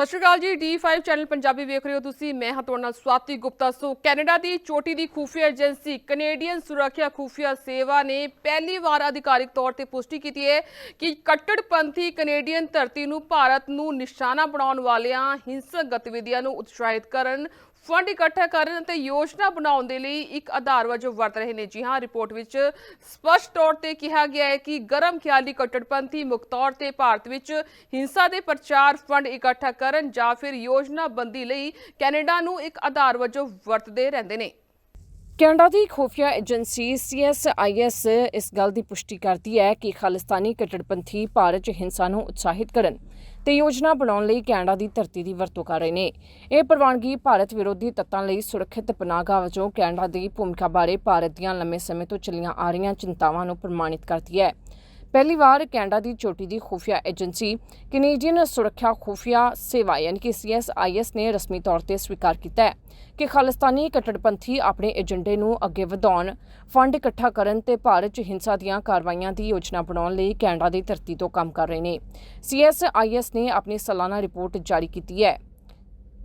ਸਤਿ ਸ਼੍ਰੀ ਅਕਾਲ ਜੀ D5 channel Punjabi ਵੇਖ ਰਹੇ ਹੋ ਤੁਸੀਂ। ਮੈਂ ਹਾਂ ਤੁਹਾਡੇ ਨਾਲ ਸਵਾਤੀ ਗੁਪਤਾ। ਸੋ ਕੈਨੇਡਾ ਦੀ ਚੋਟੀ ਦੀ ਖੂਫੀਆ ਏਜੰਸੀ, ਕੈਨੇਡੀਅਨ ਸੁਰੱਖਿਆ ਖੂਫੀਆ ਸੇਵਾ ਨੇ ਪਹਿਲੀ ਵਾਰ ਅਧਿਕਾਰਿਕ ਤੌਰ ਤੇ ਪੁਸ਼ਟੀ ਕੀਤੀ ਹੈ ਕਿ ਕੱਟੜਪੰਥੀ ਕੈਨੇਡੀਅਨ ਧਰਤੀ ਨੂੰ ਭਾਰਤ ਨੂੰ ਨਿਸ਼ਾਨਾ ਬਣਾਉਣ ਵਾਲਿਆਂ ਹਿੰਸਕ ਗਤੀਵਿਧੀਆਂ ਨੂੰ ਉਤਸ਼ਾਹਿਤ ਕਰਨ ਫੰਡ ਇਕੱਠਾ ਕਰਨ ਅਤੇ ਯੋਜਨਾ ਬਣਾਉਣ ਦੇ ਲਈ ਇੱਕ ਆਧਾਰ ਵਜੋਂ ਵਰਤ ਰਹੇ ਨੇ। ਜੀ ਹਾਂ, ਰਿਪੋਰਟ ਵਿੱਚ ਸਪਸ਼ਟ ਤੌਰ ਤੇ ਕਿਹਾ ਗਿਆ ਹੈ ਕਿ ਗਰਮ ਖਿਆਲੀ ਕੱਟੜਪੰਥੀ ਮੁੱਖ ਤੌਰ ਤੇ ਭਾਰਤ ਵਿੱਚ ਹਿੰਸਾ ਦੇ ਪ੍ਰਚਾਰ ਫੰਡ ਇਕੱਠਾ ਕਰਨ ਜਾਂ ਫਿਰ ਯੋਜਨਾ ਬੰਦੀ ਲਈ ਕੈਨੇਡਾ ਨੂੰ ਇੱਕ ਆਧਾਰ ਵਜੋਂ ਵਰਤਦੇ ਰਹਿੰਦੇ ਨੇ। ਕੈਨੇਡਾ ਦੀ ਖੁਫੀਆ ਏਜੰਸੀ CSIS ਇਸ ਗੱਲ ਦੀ ਪੁਸ਼ਟੀ ਕਰਦੀ ਹੈ ਕਿ ਖਾਲਿਸਤਾਨੀ ਕੱਟੜਪੰਥੀ ਭਾਰਤ 'ਚ ਹਿੰਸਾ ਨੂੰ ਉਤਸ਼ਾਹਿਤ ਕਰਨ। ਤੇ ਯੋਜਨਾ ਬਣਾਉਣ ਲਈ ਕੈਨੇਡਾ ਦੀ ਧਰਤੀ ਦੀ ਵਰਤੋਂ ਕਰ ਰਹੇ ਨੇ। ਇਹ ਪ੍ਰਵਾਨਗੀ ਭਾਰਤ ਵਿਰੋਧੀ ਤੱਤਾਂ ਲਈ ਸੁਰੱਖਿਅਤ ਪਨਾਹਗਾਹ ਵਜੋਂ ਕੈਨੇਡਾ ਦੀ ਭੂਮਿਕਾ ਬਾਰੇ ਭਾਰਤ ਦੀਆਂ ਲੰਮੇ ਸਮੇਂ ਤੋਂ ਚੱਲੀਆਂ ਆ ਰਹੀਆਂ ਚਿੰਤਾਵਾਂ ਨੂੰ ਪ੍ਰਮਾਣਿਤ ਕਰਦੀ ਹੈ। ਪਹਿਲੀ ਵਾਰ ਕੈਨੇਡਾ ਦੀ ਚੋਟੀ ਦੀ ਖੁਫੀਆ ਏਜੰਸੀ ਕੈਨੇਡੀਅਨ ਸੁਰੱਖਿਆ ਖੁਫੀਆ ਸੇਵਾ ਯਾਨੀ ਕਿ CSIS ਨੇ ਰਸਮੀ ਤੌਰ ਤੇ ਸਵੀਕਾਰ ਕੀਤਾ ਹੈ ਕਿ ਖਾਲਿਸਤਾਨੀ ਕੱਟੜਪੰਥੀ ਆਪਣੇ ਏਜੰਡੇ ਨੂੰ ਅੱਗੇ ਵਧਾਉਣ, ਫੰਡ ਇਕੱਠਾ ਕਰਨ ਤੇ ਭਾਰਤ 'ਚ ਹਿੰਸਾ ਦੀਆਂ ਕਾਰਵਾਈਆਂ ਦੀ ਯੋਜਨਾ ਬਣਾਉਣ ਲਈ ਕੈਨੇਡਾ ਦੀ ਧਰਤੀ ਤੋਂ ਕੰਮ ਕਰ ਰਹੇ ਨੇ। CSIS ਨੇ ਆਪਣੀ ਸਾਲਾਨਾ ਰਿਪੋਰਟ ਜਾਰੀ ਕੀਤੀ ਹੈ।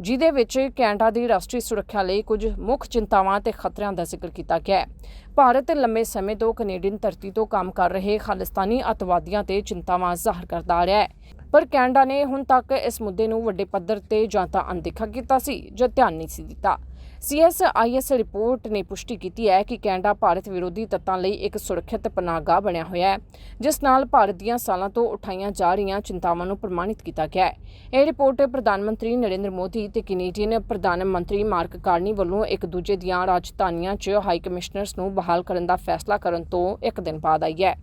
ਜਿਹਦੇ ਵਿੱਚ ਕੈਨੇਡਾ ਦੀ ਰਾਸ਼ਟਰੀ ਸੁਰੱਖਿਆ ਲਈ ਕੁਝ ਮੁੱਖ ਚਿੰਤਾਵਾਂ ਤੇ ਖਤਰਿਆਂ ਦਾ ਜ਼ਿਕਰ ਕੀਤਾ ਗਿਆ ਹੈ। ਭਾਰਤ ਲੰਮੇ ਸਮੇਂ ਤੋਂ ਕੈਨੇਡੀਅਨ ਧਰਤੀ ਤੋਂ ਕੰਮ ਕਰ ਰਹੇ ਖਾਲਿਸਤਾਨੀ ਅਤਵਾਦੀਆਂ ਤੇ ਚਿੰਤਾਵਾਂ ਜ਼ਾਹਰ ਕਰਦਾ ਆ ਰਿਹਾ ਹੈ। ਪਰ ਕੈਨੇਡਾ ਨੇ ਹੁਣ ਤੱਕ ਇਸ ਮੁੱਦੇ ਨੂੰ ਵੱਡੇ ਪੱਧਰ ਤੇ ਜਾਂ ਤਾਂ ਅਣਦੇਖਾ ਕੀਤਾ ਸੀ ਜਾਂ ਧਿਆਨ ਨਹੀਂ ਸੀ ਦਿੱਤਾ। CSIS ਰਿਪੋਰਟ ਨੇ ਪੁਸ਼ਟੀ ਕੀਤੀ ਹੈ ਕਿ ਕੈਨੇਡਾ ਭਾਰਤ ਵਿਰੋਧੀ ਤੱਤਾਂ ਲਈ ਇੱਕ ਸੁਰੱਖਿਅਤ ਪਨਾਹਗਾਹ ਬਣਿਆ ਹੋਇਆ ਹੈ, ਜਿਸ ਨਾਲ ਭਾਰਤ ਦੀਆਂ ਸਾਲਾਂ ਤੋਂ ਉਠਾਈਆਂ ਜਾ ਰਹੀਆਂ ਚਿੰਤਾਵਾਂ ਨੂੰ ਪ੍ਰਮਾਣਿਤ ਕੀਤਾ ਗਿਆ ਹੈ। ਇਹ ਰਿਪੋਰਟ ਪ੍ਰਧਾਨ ਮੰਤਰੀ ਨਰਿੰਦਰ ਮੋਦੀ ਤੇ ਕੈਨੇਡੀਅਨ ਪ੍ਰਧਾਨ ਮੰਤਰੀ ਮਾਰਕ ਕਾਰਨੀ ਵੱਲੋਂ ਇੱਕ ਦੂਜੇ ਦੀਆਂ ਰਾਜਧਾਨੀਆਂ 'ਚ ਹਾਈ ਕਮਿਸ਼ਨਰਸ ਨੂੰ ਬਹਾਲ ਕਰਨ ਦਾ ਫੈਸਲਾ ਕਰਨ ਤੋਂ ਇੱਕ ਦਿਨ ਬਾਅਦ ਆਈ ਹੈ।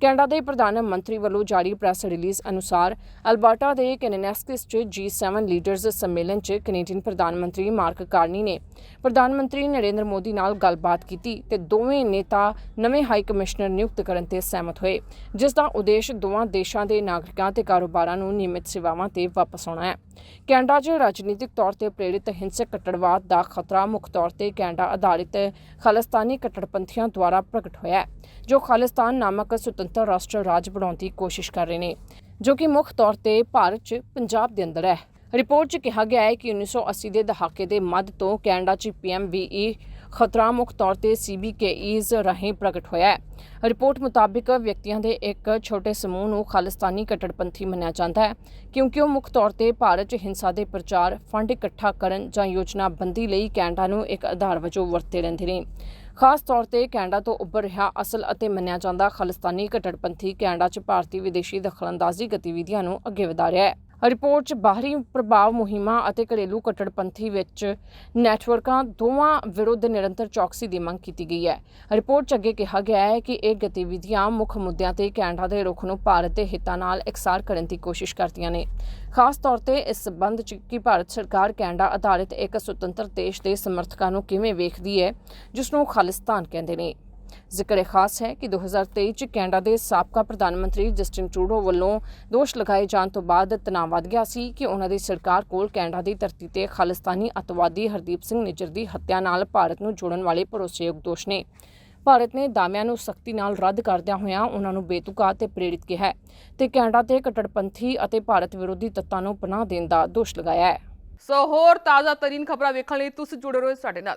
ਕੈਨੇਡਾ ਦੇ ਪ੍ਰਧਾਨ ਮੰਤਰੀ ਵੱਲੋਂ ਜਾਰੀ ਪ੍ਰੈਸ ਰਿਲੀਜ਼ ਅਨੁਸਾਰ ਅਲਬਰਟਾ ਦੇ ਕੈਨੇਨੈਸਕਿਸ 'ਚ G7 ਲੀਡਰਜ਼ ਸੰਮੇਲਨ 'ਚ ਕੈਨੇਡੀਅਨ ਪ੍ਰਧਾਨ ਮੰਤਰੀ ਮਾਰਕ ਕਾਰਨੀ ਨੇ ਪ੍ਰਧਾਨ ਮੰਤਰੀ ਨਰਿੰਦਰ ਮੋਦੀ ਨਾਲ ਗੱਲਬਾਤ ਕੀਤੀ ਤੇ ਦੋਵੇਂ ਨੇਤਾ ਨਵੇਂ ਹਾਈ ਕਮਿਸ਼ਨਰ ਨਿਯੁਕਤ ਕਰਨ ਤੇ ਸਹਿਮਤ ਹੋਏ, ਜਿਸ ਦਾ ਉਦੇਸ਼ ਦੋਵਾਂ ਦੇਸ਼ਾਂ ਦੇ ਨਾਗਰਿਕਾਂ ਤੇ ਕਾਰੋਬਾਰਾਂ ਨੂੰ ਨਿਯਮਿਤ ਸੇਵਾਵਾਂ ਤੇ ਵਾਪਸ ਆਉਣਾ ਹੈ। ਕੈਨੇਡਾ 'ਚ ਰਾਜਨੀਤਿਕ ਤੌਰ ਤੇ ਪ੍ਰੇਰਿਤ ਹਿੰਸਕ ਕੱਟੜਵਾਦ ਦਾ ਖਤਰਾ ਮੁੱਖ ਤੌਰ ਤੇ ਕੈਨੇਡਾ ਆਧਾਰਿਤ ਖਾਲਿਸਤਾਨੀ ਕੱਟੜਪੰਥੀਆਂ ਦੁਆਰਾ ਪ੍ਰਗਟ ਹੋਇਆ ਹੈ, ਜੋ ਖਾਲਿਸਤਾਨ ਨਾਮਕ ਸੁਤੰਤਰ ਰਾਸ਼ਟਰ ਰਾਜ ਬਣਾਉਣ ਦੀ ਕੋਸ਼ਿਸ਼ ਕਰ ਰਹੇ ਨੇ, ਜੋ ਕਿ ਮੁੱਖ ਤੌਰ ਤੇ ਭਾਰਤ 'ਚ ਪੰਜਾਬ ਦੇ ਅੰਦਰ ਹੈ। ਰਿਪੋਰਟ 'ਚ ਕਿਹਾ ਗਿਆ ਹੈ ਕਿ 1980 ਦੇ ਦਹਾਕੇ ਦੇ ਮੱਧ ਤੋਂ ਕੈਨੇਡਾ 'ਚ ਪੀਐਮਵੀਈ ਖਤਰਾ ਮੁੱਖ ਤੌਰ ਤੇ ਸੀਬੀਕੇਈਜ਼ ਰਾਹੀਂ ਪ੍ਰਗਟ ਹੋਇਆ ਹੈ। ਰਿਪੋਰਟ ਮੁਤਾਬਿਕ ਵਿਅਕਤੀਆਂ ਦੇ ਇੱਕ ਛੋਟੇ ਸਮੂਹ ਨੂੰ ਖਾਲਿਸਤਾਨੀ ਕੱਟੜਪੰਥੀ ਮੰਨਿਆ ਜਾਂਦਾ ਹੈ, ਕਿਉਂਕਿ ਉਹ ਮੁੱਖ ਤੌਰ ਤੇ ਭਾਰਤ 'ਚ ਹਿੰਸਾ ਦੇ ਪ੍ਰਚਾਰ, ਫੰਡ ਇਕੱਠਾ ਕਰਨ ਜਾਂ ਯੋਜਨਾ ਬੰਦੀ ਲਈ ਕੈਨੇਡਾ ਨੂੰ ਇੱਕ ਆਧਾਰ ਵਜੋਂ ਵਰਤੇ ਰਹਿੰਦੇ ਨੇ। ਖਾਸ ਤੌਰ ਤੇ ਕੈਨੇਡਾ ਤੋਂ ਉੱਭਰ ਰਿਹਾ ਅਸਲ ਅਤੇ ਮੰਨਿਆ ਜਾਂਦਾ ਖਾਲਿਸਤਾਨੀ ਕੱਟੜਪੰਥੀ ਕੈਨੇਡਾ 'ਚ ਭਾਰਤੀ ਵਿਦੇਸ਼ੀ ਦਖਲਅੰਦਾਜ਼ੀ ਗਤੀਵਿਧੀਆਂ ਨੂੰ ਅੱਗੇ ਵਧਾ ਰਿਹਾ ਹੈ। ਰਿਪੋਰਟ 'ਚ ਬਾਹਰੀ ਪ੍ਰਭਾਵ ਮੁਹਿੰਮਾਂ ਅਤੇ ਘਰੇਲੂ ਕੱਟੜਪੰਥੀ ਵਿੱਚ ਨੈਟਵਰਕਾਂ ਦੋਵਾਂ ਵਿਰੁੱਧ ਨਿਰੰਤਰ ਚੌਕਸੀ ਦੀ ਮੰਗ ਕੀਤੀ ਗਈ ਹੈ। ਰਿਪੋਰਟ 'ਚ ਅੱਗੇ ਕਿਹਾ ਗਿਆ ਹੈ ਕਿ ਇਹ ਗਤੀਵਿਧੀਆਂ ਮੁੱਖ ਮੁੱਦਿਆਂ ਤੇ ਕੈਨੇਡਾ ਦੇ ਰੁਖ ਨੂੰ ਭਾਰਤ ਦੇ ਹਿੱਤਾਂ ਨਾਲ ਇਕਸਾਰ ਕਰਨ ਦੀ ਕੋਸ਼ਿਸ਼ ਕਰਦੀਆਂ ਨੇ। ਖਾਸ ਤੌਰ ਤੇ ਇਸ ਸਬੰਧ 'ਚ ਕਿ ਭਾਰਤ ਸਰਕਾਰ ਕੈਨੇਡਾ ਆਧਾਰਿਤ ਇੱਕ ਸੁਤੰਤਰ ਦੇਸ਼ ਦੇ ਸਮਰਥਕਾਂ ਨੂੰ ਕਿਵੇਂ ਵੇਖਦੀ ਹੈ ਜਿਸ ਨੂੰ ਖਾਲਿਸਤਾਨ ਕਹਿੰਦੇ ਨੇ। ਜ਼ਿਕਰ ਖਾਸ ਹੈ ਕਿ 2023 ਚ ਕੈਨੇਡਾ ਦੇ ਸਾਬਕਾ ਪ੍ਰਧਾਨ ਮੰਤਰੀ ਜਸਟਿਨ ਟਰੂਡੋ ਵੱਲੋਂ ਦੋਸ਼ ਲਗਾਏ ਜਾਣ ਤੋਂ ਬਾਅਦ ਤਣਾਅ ਵੱਧ ਗਿਆ ਸੀ ਕਿ ਉਹਨਾਂ ਦੀ ਸਰਕਾਰ ਕੋਲ ਕੈਨੇਡਾ ਦੀ ਧਰਤੀ ਤੇ ਖਾਲਿਸਤਾਨੀ ਅਤਵਾਦੀ ਹਰਦੀਪ ਸਿੰਘ ਨਿੱਜਰ ਦੀ ਹੱਤਿਆ ਨਾਲ ਭਾਰਤ ਨੂੰ ਜੋੜਨ ਵਾਲੇ ਭਰੋਸੇਯੋਗ ਦੋਸ਼ ਨੇ। ਭਾਰਤ ਨੇ ਦਾਅਵਿਆਂ ਨੂੰ ਸਖਤੀ ਨਾਲ ਰੱਦ ਕਰਦਿਆਂ ਹੋਇਆਂ ਉਹਨਾਂ ਨੂੰ ਬੇਤੁਕਾ ਤੇ ਪ੍ਰੇਰਿਤ ਕਿਹਾ ਹੈ ਤੇ ਕੈਨੇਡਾ ਤੇ ਕੱਟੜਪੰਥੀ ਅਤੇ ਭਾਰਤ ਵਿਰੋਧੀ ਤੱਤਾਂ ਨੂੰ ਪਨਾਹ ਦੇਣ ਦਾ ਦੋਸ਼ ਲਗਾਇਆ ਹੈ। ਸੋ ਹੋਰ ਤਾਜ਼ਾ ਤਰੀਨ ਖਬਰਾਂ ਵੇਖਣ ਲਈ ਤੁਸੀਂ ਜੁੜੇ ਰਹੋ ਸਾਡੇ ਨਾਲ।